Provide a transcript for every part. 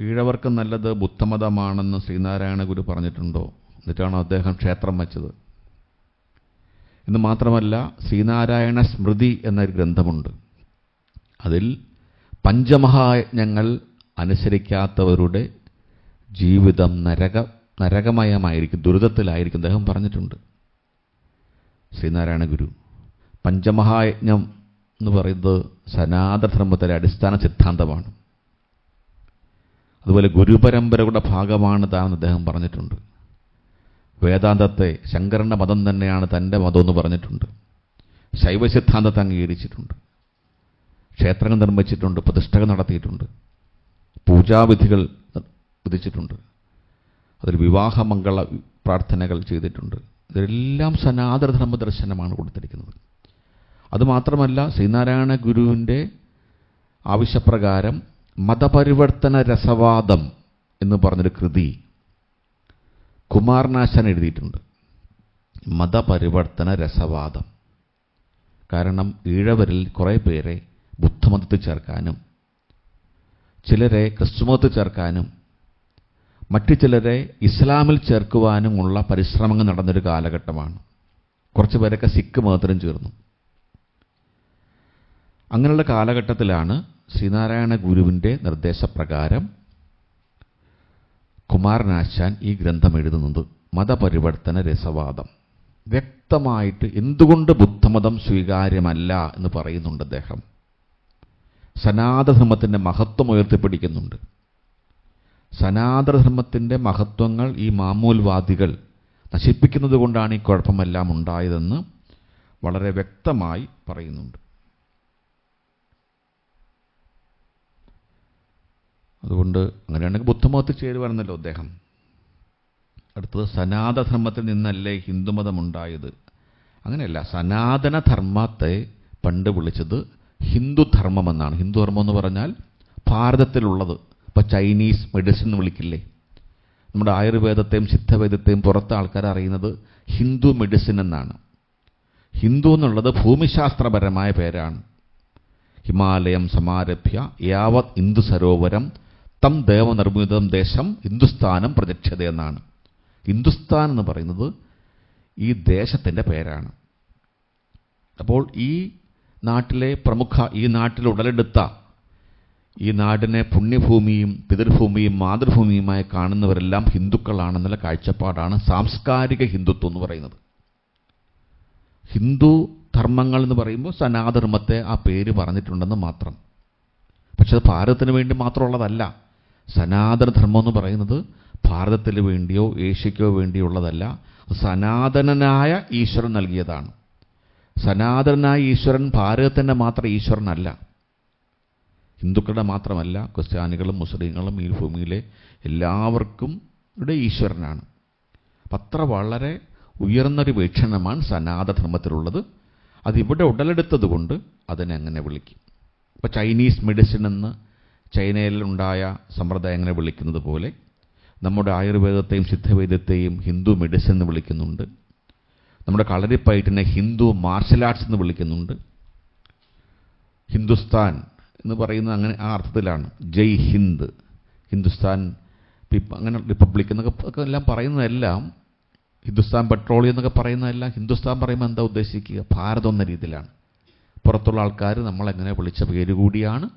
ഈഴവർക്ക് നല്ലത് ബുദ്ധമതമാണെന്ന് ശ്രീനാരായണ ഗുരു പറഞ്ഞിട്ടുണ്ടോ? എന്നിട്ടാണ് അദ്ദേഹം ക്ഷേത്രം വച്ചത്? എന്ന് മാത്രമല്ല ശ്രീനാരായണ സ്മൃതി എന്നൊരു ഗ്രന്ഥമുണ്ട്. അതിൽ പഞ്ചമഹായജ്ഞങ്ങൾ അനുസരിക്കാത്തവരുടെ ജീവിതം നരക നരകമയമായിരിക്കും ദുരിതത്തിലായിരിക്കും അദ്ദേഹം പറഞ്ഞിട്ടുണ്ട്. ശ്രീനാരായണ ഗുരു പഞ്ചമഹായജ്ഞം എന്ന് പറയുന്നത് സനാതധർമ്മത്തിലെ അടിസ്ഥാന സിദ്ധാന്തമാണ്. അതുപോലെ ഗുരുപരമ്പരയുടെ ഭാഗമാണ് താനെന്ന് അദ്ദേഹം പറഞ്ഞിട്ടുണ്ട്. വേദാന്തത്തെ ശങ്കരന്റെ മതം തന്നെയാണ് തന്റെ മതം പറഞ്ഞിട്ടുണ്ട് പറഞ്ഞിട്ടുണ്ട്. ശൈവസിദ്ധാന്തത്തെ അംഗീകരിച്ചിട്ടുണ്ട്. ക്ഷേത്രങ്ങൾ നിർമ്മിച്ചിട്ടുണ്ട് പ്രതിഷ്ഠകൾ നടത്തിയിട്ടുണ്ട്. പൂജാവിധികൾ വിധിച്ചിട്ടുണ്ട്. അതിൽ വിവാഹമംഗള പ്രാർത്ഥനകൾ ചെയ്തിട്ടുണ്ട്. ഇതെല്ലാം സനാതനധർമ്മ ദർശനമാണ് കൊടുത്തിരിക്കുന്നത്. അതുമാത്രമല്ല ശ്രീനാരായണ ഗുരുവിന്റെ ആവശ്യപ്രകാരം മതപരിവർത്തന രസവാദം എന്ന് പറഞ്ഞൊരു കൃതി കുമാരനാശാൻ എഴുതിയിട്ടുണ്ട്. മതപരിവർത്തന രസവാദം. കാരണം ഈഴവരിൽ കുറേ പേരെ ബുദ്ധമതത്തിൽ ചേർക്കാനും ചിലരെ ക്രിസ്തുമതത്തിൽ ചേർക്കാനും മറ്റു ചിലരെ ഇസ്ലാമിൽ ചേർക്കുവാനും ചേർക്കുവാനുമുള്ള പരിശ്രമങ്ങൾ നടന്നൊരു കാലഘട്ടമാണ്. കുറച്ച് പേരൊക്കെ സിഖ് മതത്തിലും ചേർന്നു. അങ്ങനെയുള്ള കാലഘട്ടത്തിലാണ് ശ്രീനാരായണ ഗുരുവിന്റെ നിർദ്ദേശപ്രകാരം കുമാരനാശാൻ ഈ ഗ്രന്ഥം എഴുതുന്നത് മതപരിവർത്തന രസവാദം. വ്യക്തമായിട്ട് എന്തുകൊണ്ട് ബുദ്ധമതം സ്വീകാര്യമല്ല എന്ന് പറയുന്നുണ്ട് അദ്ദേഹം. സനാതധർമ്മത്തിന്റെ മഹത്വം ഉയർത്തിപ്പിടിക്കുന്നുണ്ട്. സനാതനധർമ്മത്തിന്റെ മഹത്വങ്ങൾ ഈ മാമൂൽവാദികൾ നശിപ്പിക്കുന്നത് കൊണ്ടാണ് ഈ കുഴപ്പമെല്ലാം ഉണ്ടായതെന്ന് വളരെ വ്യക്തമായി പറയുന്നുണ്ട്. അതുകൊണ്ട് അങ്ങനെയാണെങ്കിൽ ബുദ്ധമതത്തിൽ ചേരുവാണെന്നല്ലോ അദ്ദേഹം അടുത്തത് സനാതധർമ്മത്തിൽ നിന്നല്ലേ ഹിന്ദുമതം ഉണ്ടായത് അങ്ങനെയല്ല സനാതനധർമ്മത്തെ പണ്ട് വിളിച്ചത് ഹിന്ദുധർമ്മം എന്നാണ് ഹിന്ദുധർമ്മം എന്ന് പറഞ്ഞാൽ ഭാരതത്തിലുള്ളത്. ഇപ്പോൾ ചൈനീസ് മെഡിസിൻ എന്ന് വിളിക്കില്ലേ? നമ്മുടെ ആയുർവേദത്തെയും സിദ്ധവേദത്തെയും പുറത്തെ ആൾക്കാർ അറിയുന്നത് ഹിന്ദു മെഡിസിൻ എന്നാണ്. ഹിന്ദു എന്നുള്ളത് ഭൂമിശാസ്ത്രപരമായ പേരാണ്. ഹിമാലയം സമാരഭ്യ യാവത് ഇന്ദു സരോവരം തം ദേവനിർമ്മിതം ദേശം ഹിന്ദുസ്ഥാനം പ്രത്യക്ഷത എന്നാണ്. ഹിന്ദുസ്ഥാൻ എന്ന് പറയുന്നത് ഈ ദേശത്തിന്റെ പേരാണ്. അപ്പോൾ ഈ നാട്ടിലെ പ്രമുഖ ഈ നാട്ടിൽ ഉടലെടുത്ത ഈ നാടിനെ പുണ്യഭൂമിയും പിതൃഭൂമിയും മാതൃഭൂമിയുമായി കാണുന്നവരെല്ലാം ഹിന്ദുക്കളാണെന്നുള്ള കാഴ്ചപ്പാടാണ് സാംസ്കാരിക ഹിന്ദുത്വം എന്ന് പറയുന്നത്. ഹിന്ദു ധർമ്മങ്ങൾ എന്ന് പറയുമ്പോൾ സനാധർമ്മത്തെ ആ പേര് പറഞ്ഞിട്ടുണ്ടെന്ന് മാത്രം. പക്ഷെ അത് ഭാരതത്തിന് വേണ്ടി മാത്രമുള്ളതല്ല. സനാതനധർമ്മം എന്ന് പറയുന്നത് ഭാരതത്തിന് വേണ്ടിയോ ഏഷ്യയ്ക്കോ വേണ്ടിയുള്ളതല്ല സനാതനനായ ഈശ്വരൻ നൽകിയതാണ്. സനാതനനായ ഈശ്വരൻ ഭാരതത്തിന്റെ മാത്രം ഈശ്വരനല്ല. ഹിന്ദുക്കളുടെ മാത്രമല്ല ക്രിസ്ത്യാനികളും മുസ്ലിങ്ങളും ഈ ഭൂമിയിലെ എല്ലാവർക്കും ഇവിടെ ഈശ്വരനാണ്. അത്ര വളരെ ഉയർന്നൊരു വീക്ഷണമാണ് സനാതനധർമ്മത്തിലുള്ളത്. അതിവിടെ ഉടലെടുത്തത് കൊണ്ട് അതിനെ അങ്ങനെ വിളിക്കും. ഇപ്പോൾ ചൈനീസ് മെഡിസിൻ എന്ന് ചൈനയിലുണ്ടായ സമ്പ്രദായങ്ങളെ വിളിക്കുന്നത് പോലെ നമ്മുടെ ആയുർവേദത്തെയും സിദ്ധവേദത്തെയും ഹിന്ദു മെഡിസിൻ എന്ന് വിളിക്കുന്നുണ്ട്. നമ്മുടെ കളരിപ്പയറ്റിനെ ഹിന്ദു മാർഷൽ ആർട്സ് എന്ന് വിളിക്കുന്നുണ്ട്. ഹിന്ദുസ്ഥാൻ എന്ന് പറയുന്നത് അങ്ങനെ ആ അർത്ഥത്തിലാണ്. ജയ് ഹിന്ദ് ഹിന്ദുസ്ഥാൻ അങ്ങനെ റിപ്പബ്ലിക് എന്നൊക്കെ എല്ലാം പറയുന്നതെല്ലാം ഹിന്ദുസ്ഥാൻ പെട്രോളിയം എന്നൊക്കെ പറയുന്നതെല്ലാം ഹിന്ദുസ്ഥാൻ പറയുമ്പോൾ എന്താ ഉദ്ദേശിക്കുക? ഭാരതം എന്ന രീതിയിലാണ്. പുറത്തുള്ള ആൾക്കാർ നമ്മളെങ്ങനെ വിളിച്ച പേര് കൂടിയാണ്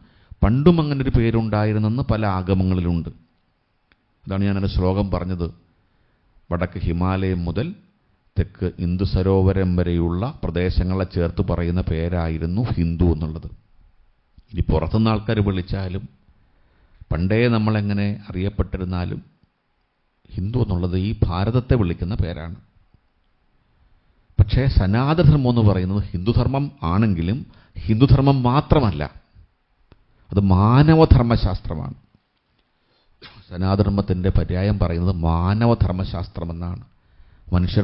പണ്ടും അങ്ങനെ ഒരു പേരുണ്ടായിരുന്നെന്ന് പല ആഗമങ്ങളിലുണ്ട്. അതാണ് ഞാനൊരു ശ്ലോകം പറഞ്ഞത്. വടക്ക് ഹിമാലയം മുതൽ തെക്ക് ഇന്ദു സരോവരം വരെയുള്ള പ്രദേശങ്ങളെ ചേർത്ത് പറയുന്ന പേരായിരുന്നു ഹിന്ദു എന്നുള്ളത്. ഇനി പുറത്തുനിന്ന് ആൾക്കാർ വിളിച്ചാലും പണ്ടേ നമ്മളെങ്ങനെ അറിയപ്പെട്ടിരുന്നാലും ഹിന്ദു എന്നുള്ളത് ഈ ഭാരതത്തെ വിളിക്കുന്ന പേരാണ്. പക്ഷേ സനാതധർമ്മം എന്ന് പറയുന്നത് ഹിന്ദുധർമ്മം ആണെങ്കിലും ഹിന്ദുധർമ്മം മാത്രമല്ല. അത് മാനവധർമ്മശാസ്ത്രമാണ്. സനാധർമ്മത്തിന്റെ പര്യായം പറയുന്നത് മാനവധർമ്മശാസ്ത്രം എന്നാണ് മനുഷ്യർ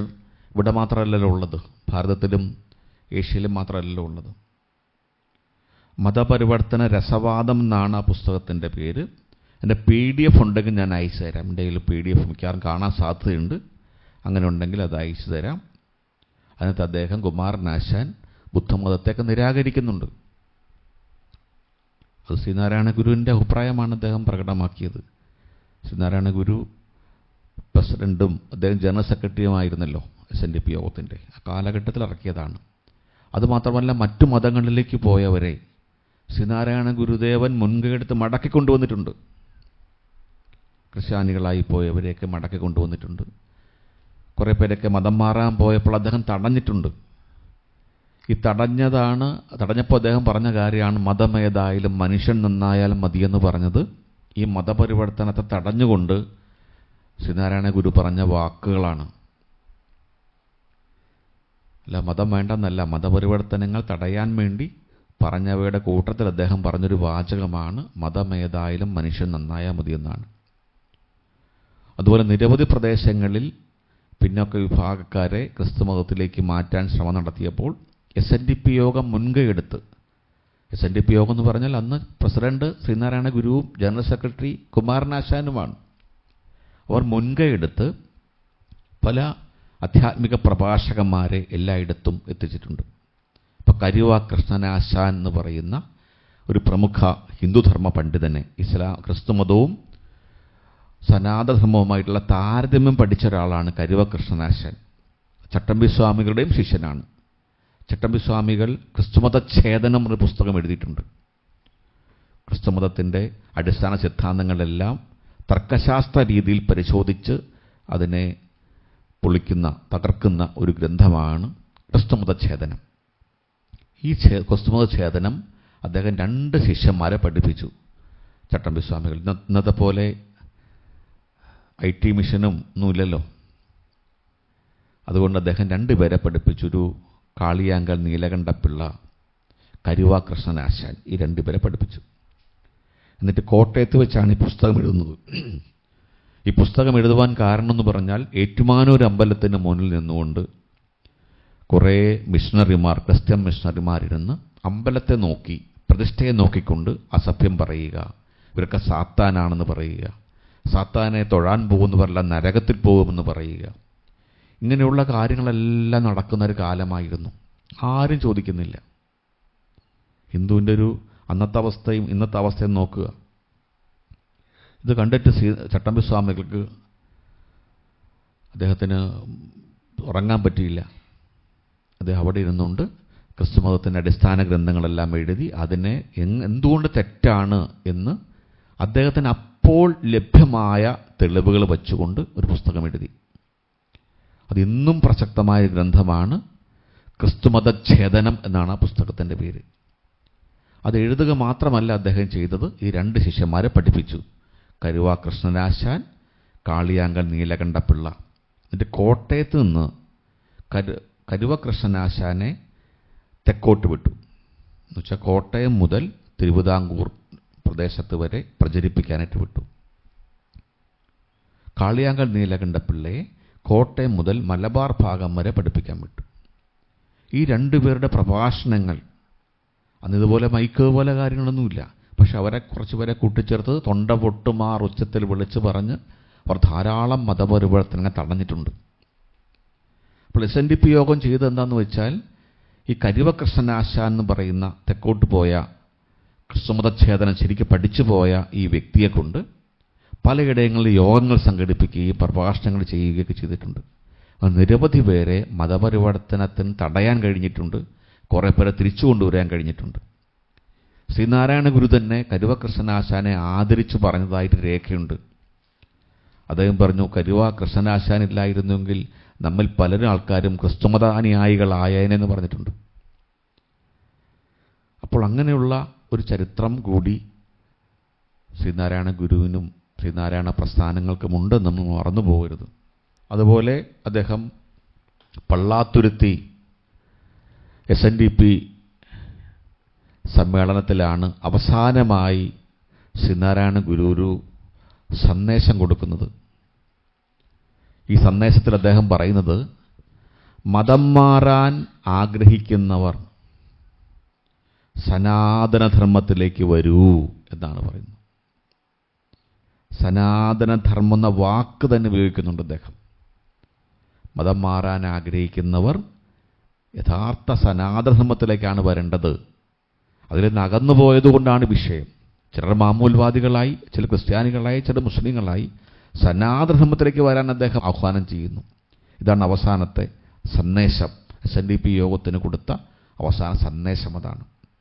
ഇവിടെ മാത്രമല്ലല്ലോ ഉള്ളത്. ഭാരതത്തിലും ഏഷ്യയിലും മാത്രമല്ലല്ലോ ഉള്ളത്. മതപരിവർത്തന രസവാദം എന്നാണ് ആ പുസ്തകത്തിന്റെ പേര്. എന്റെ പി ഡി എഫ് ഉണ്ടെങ്കിൽ ഞാൻ അയച്ചു തരാം. എന്റെ കയ്യിൽ പി ഡി എഫ് മിക്കവാറും കാണാൻ സാധ്യതയുണ്ട്. അങ്ങനെ ഉണ്ടെങ്കിൽ അത് അയച്ചു തരാം. അതിനകത്ത് അദ്ദേഹം കുമാരനാശാൻ ബുദ്ധമതത്തെയൊക്കെ നിരാകരിക്കുന്നുണ്ട്. അത് ശ്രീനാരായണ ഗുരുവിന്റെ അഭിപ്രായമാണ് അദ്ദേഹം പ്രകടമാക്കിയത്. ശ്രീനാരായണ ഗുരു പ്രസിഡന്റും അദ്ദേഹം ജനറൽ സെക്രട്ടറിയുമായിരുന്നല്ലോ എസ് എൻ ഡി പി യോഗത്തിന്റെ ആ കാലഘട്ടത്തിൽ ഇറക്കിയതാണ്. അതുമാത്രമല്ല മറ്റു മതങ്ങളിലേക്ക് പോയവരെ ശ്രീനാരായണ ഗുരുദേവൻ മുൻകൈയെടുത്ത് മടക്കി കൊണ്ടുവന്നിട്ടുണ്ട്. ക്രിസ്ത്യാനികളായി പോയവരെയൊക്കെ മടക്കി കൊണ്ടുവന്നിട്ടുണ്ട്. കുറേ പേരൊക്കെ മതം മാറാൻ പോയപ്പോൾ അദ്ദേഹം തടഞ്ഞിട്ടുണ്ട്. ഈ തടഞ്ഞതാണ് തടഞ്ഞപ്പോൾ അദ്ദേഹം പറഞ്ഞ കാര്യമാണ് മതമേതായാലും മനുഷ്യൻ നന്നായാലും മതിയെന്ന് പറഞ്ഞത്. ഈ മതപരിവർത്തനത്തെ തടഞ്ഞുകൊണ്ട് ശ്രീനാരായണ ഗുരു പറഞ്ഞ വാക്കുകളാണ്. അല്ല മതം വേണ്ടെന്നല്ല മതപരിവർത്തനങ്ങൾ തടയാൻ വേണ്ടി പറഞ്ഞവയുടെ കൂട്ടത്തിൽ അദ്ദേഹം പറഞ്ഞൊരു വാചകമാണ് മതമേതായാലും മനുഷ്യൻ നന്നായാൽ മതിയെന്നാണ്. അതുപോലെ നിരവധി പ്രദേശങ്ങളിൽ പിന്നോക്ക വിഭാഗക്കാരെ ക്രിസ്തു മതത്തിലേക്ക് മാറ്റാൻ ശ്രമം നടത്തിയപ്പോൾ എസ് എൻ ഡി പി യോഗം മുൻകൈയെടുത്ത് എസ് എൻ ഡി പി യോഗം എന്ന് പറഞ്ഞാൽ അന്ന് പ്രസിഡന്റ് ശ്രീനാരായണ ഗുരുവും ജനറൽ സെക്രട്ടറി കുമാരനാശാനുമാണ് അവർ മുൻകൈയെടുത്ത് പല ആധ്യാത്മിക പ്രഭാഷകന്മാരെ എല്ലായിടത്തും എത്തിച്ചിട്ടുണ്ട്. ഇപ്പം കരുവ കൃഷ്ണനാശാൻ എന്ന് പറയുന്ന ഒരു പ്രമുഖ ഹിന്ദുധർമ്മ പണ്ഡിതനെ ഇസ്ലാം ക്രിസ്തുമതവും സനാതധർമ്മവുമായിട്ടുള്ള താരതമ്യം പഠിച്ച ഒരാളാണ് കരുവ കൃഷ്ണനാശാൻ ചട്ടമ്പി സ്വാമികളുടെയും ശിഷ്യനാണ്. ചട്ടമ്പി സ്വാമികൾ ക്രിസ്തുമത ഛേദനം എന്ന പുസ്തകം എഴുതിയിട്ടുണ്ട്. ക്രിസ്തുമതത്തിന്റെ അടിസ്ഥാന സിദ്ധാന്തങ്ങളെല്ലാം തർക്കശാസ്ത്ര രീതിയിൽ പരിശോധിച്ച് അതിനെ പൊളിക്കുന്ന തകർക്കുന്ന ഒരു ഗ്രന്ഥമാണ് ക്രിസ്തുമത ഛേദനം ഈ ക്രിസ്തുമത ഛേദനം അദ്ദേഹം രണ്ട് ശിഷ്യന്മാരെ പഠിപ്പിച്ചു ചട്ടമ്പിസ്വാമികൾ. ഇന്നത്തെ പോലെ ഐ ടി മിഷനും ഒന്നുമില്ലല്ലോ. അതുകൊണ്ട് അദ്ദേഹം രണ്ടുപേരെ പഠിപ്പിച്ചു. ഒരു കാളിയാങ്കൽ നീലകണ്ഠപിള്ള കരുവാകൃഷ്ണനാശാൻ ഈ രണ്ടുപേരെ പഠിപ്പിച്ചു. എന്നിട്ട് കോട്ടയത്ത് വെച്ചാണ് ഈ പുസ്തകം എഴുതുന്നത്. ഈ പുസ്തകം എഴുതുവാൻ കാരണം എന്ന് പറഞ്ഞാൽ ഏറ്റുമാനൂർ അമ്പലത്തിന് മുന്നിൽ നിന്നുകൊണ്ട് കുറേ മിഷണറിമാർ ക്രിസ്ത്യൻ മിഷണറിമാരിരുന്ന് അമ്പലത്തെ നോക്കി പ്രതിഷ്ഠയെ നോക്കിക്കൊണ്ട് അസഭ്യം പറയുക ഇവരൊക്കെ സാത്താനാണെന്ന് പറയുക സാത്താനെ തൊഴാൻ പറഞ്ഞാൽ നരകത്തിൽ പോകുമെന്ന് പറയുക. ഇങ്ങനെയുള്ള കാര്യങ്ങളെല്ലാം നടക്കുന്ന ഒരു കാലമായിരുന്നു. ആരും ചോദിക്കുന്നില്ല. ഹിന്ദുവിന്റെ ഒരു അന്നത്തെ അവസ്ഥയും ഇന്നത്തെ അവസ്ഥയും നോക്കുക. ഇത് കണ്ടിട്ട് സീ ചട്ടമ്പി സ്വാമികൾക്ക് അദ്ദേഹത്തിന് ഉറങ്ങാൻ പറ്റിയില്ല. അദ്ദേഹം അവിടെ ഇരുന്നുകൊണ്ട് ക്രിസ്തുമതത്തിന്റെ അടിസ്ഥാന ഗ്രന്ഥങ്ങളെല്ലാം എഴുതി അതിനെ എന്തുകൊണ്ട് തെറ്റാണ് എന്ന് അദ്ദേഹത്തിന് അപ്പോൾ ലഭ്യമായ തെളിവുകൾ വച്ചുകൊണ്ട് ഒരു പുസ്തകം എഴുതി. അത് ഇന്നും പ്രസക്തമായ ഗ്രന്ഥമാണ് ക്രിസ്തുമതഛേദനം എന്നാണ് ആ പുസ്തകത്തിന്റെ പേര്. അത് എഴുതുക മാത്രമല്ല അദ്ദേഹം ചെയ്തത്. ഈ രണ്ട് ശിഷ്യന്മാരെ പഠിപ്പിച്ചു. കരുവാ കൃഷ്ണനാശാൻ കാളിയാങ്കൽ നീലകണ്ഠപിള്ള എന്നിട്ട് കോട്ടയത്ത് നിന്ന് കരു കരുവ കൃഷ്ണനാശാനെ തെക്കോട്ട് വിട്ടു. എന്നുവെച്ചാൽ കോട്ടയം മുതൽ തിരുവിതാംകൂർ പ്രദേശത്ത് വരെ പ്രചരിപ്പിക്കാനായിട്ട് വിട്ടു. കാളിയാങ്കൽ നീലകണ്ഠപിള്ളയെ കോട്ടയം മുതൽ മലബാർ ഭാഗം വരെ പഠിപ്പിക്കാൻ വിട്ടു. ഈ രണ്ടുപേരുടെ പ്രഭാഷണങ്ങൾ അന്ന് ഇതുപോലെ മൈക്ക് പോലെ കാര്യങ്ങളൊന്നുമില്ല. പക്ഷെ അവരെ കുറച്ച് പേരെ കൂട്ടിച്ചേർത്ത് തൊണ്ട പൊട്ടുമാർ ഉച്ചത്തിൽ വിളിച്ച് പറഞ്ഞ് അവർ ധാരാളം മതപരിവർത്തനങ്ങൾ തടഞ്ഞിട്ടുണ്ട്. അപ്പോൾ എസ് എൻ ഡി പി യോഗം ചെയ്തത് വെച്ചാൽ ഈ കരിവകൃഷ്ണനാശാൻ എന്ന് പറയുന്ന തെക്കോട്ട് പോയ ക്രിസ്തുമതഛേദനം ശരിക്കും പഠിച്ചു പോയ ഈ വ്യക്തിയെ കൊണ്ട് പലയിടങ്ങളിൽ യോഗങ്ങൾ സംഘടിപ്പിക്കുകയും പ്രഭാഷണങ്ങൾ ചെയ്യുകയൊക്കെ ചെയ്തിട്ടുണ്ട്. നിരവധി പേരെ മതപരിവർത്തനത്തിന് തടയാൻ കഴിഞ്ഞിട്ടുണ്ട്. കുറേ പേരെ തിരിച്ചു കൊണ്ടുവരാൻ കഴിഞ്ഞിട്ടുണ്ട്. ശ്രീനാരായണ ഗുരു തന്നെ കരുവകൃഷ്ണനാശാനെ ആദരിച്ചു പറഞ്ഞതായിട്ട് രേഖയുണ്ട്. അദ്ദേഹം പറഞ്ഞു കരുവ കൃഷ്ണനാശാനില്ലായിരുന്നെങ്കിൽ നമ്മൾ പലരും ആൾക്കാരും ക്രിസ്തുമതാനുയായികളായേനെന്ന് പറഞ്ഞിട്ടുണ്ട്. അപ്പോൾ അങ്ങനെയുള്ള ഒരു ചരിത്രം കൂടി ശ്രീനാരായണ ഗുരുവിനും ശ്രീനാരായണ പ്രസ്ഥാനങ്ങൾക്കുമുണ്ട് നമ്മൾ മറന്നു പോകരുത്. അതുപോലെ അദ്ദേഹം Pallathuruthy S N D P സമ്മേളനത്തിലാണ് അവസാനമായി ശ്രീനാരായണ ഗുരു സന്ദേശം കൊടുക്കുന്നത്. ഈ സന്ദേശത്തിൽ അദ്ദേഹം പറയുന്നത് മതം മാറാൻ ആഗ്രഹിക്കുന്നവർ സനാതനധർമ്മത്തിലേക്ക് വരൂ എന്നാണ് പറയുന്നത്. സനാതനധർമ്മം എന്ന വാക്ക് തന്നെ ഉപയോഗിക്കുന്നുണ്ട് അദ്ദേഹം. മതം മാറാൻ ആഗ്രഹിക്കുന്നവർ യഥാർത്ഥ സനാതനധർമ്മത്തിലേക്കാണ് വരേണ്ടത്. അതിൽ നിന്ന് അകന്നു പോയതുകൊണ്ടാണ് വിഷയം. ചിലർ മാമൂൽവാദികളായി ചില ക്രിസ്ത്യാനികളായി ചില മുസ്ലിങ്ങളായി സനാതനധർമ്മത്തിലേക്ക് വരാൻ അദ്ദേഹം ആഹ്വാനം ചെയ്യുന്നു. ഇതാണ് അവസാനത്തെ സന്ദേശം. എസ് എൻ ഡി പി യോഗത്തിന് കൊടുത്ത അവസാന സന്ദേശം അതാണ്.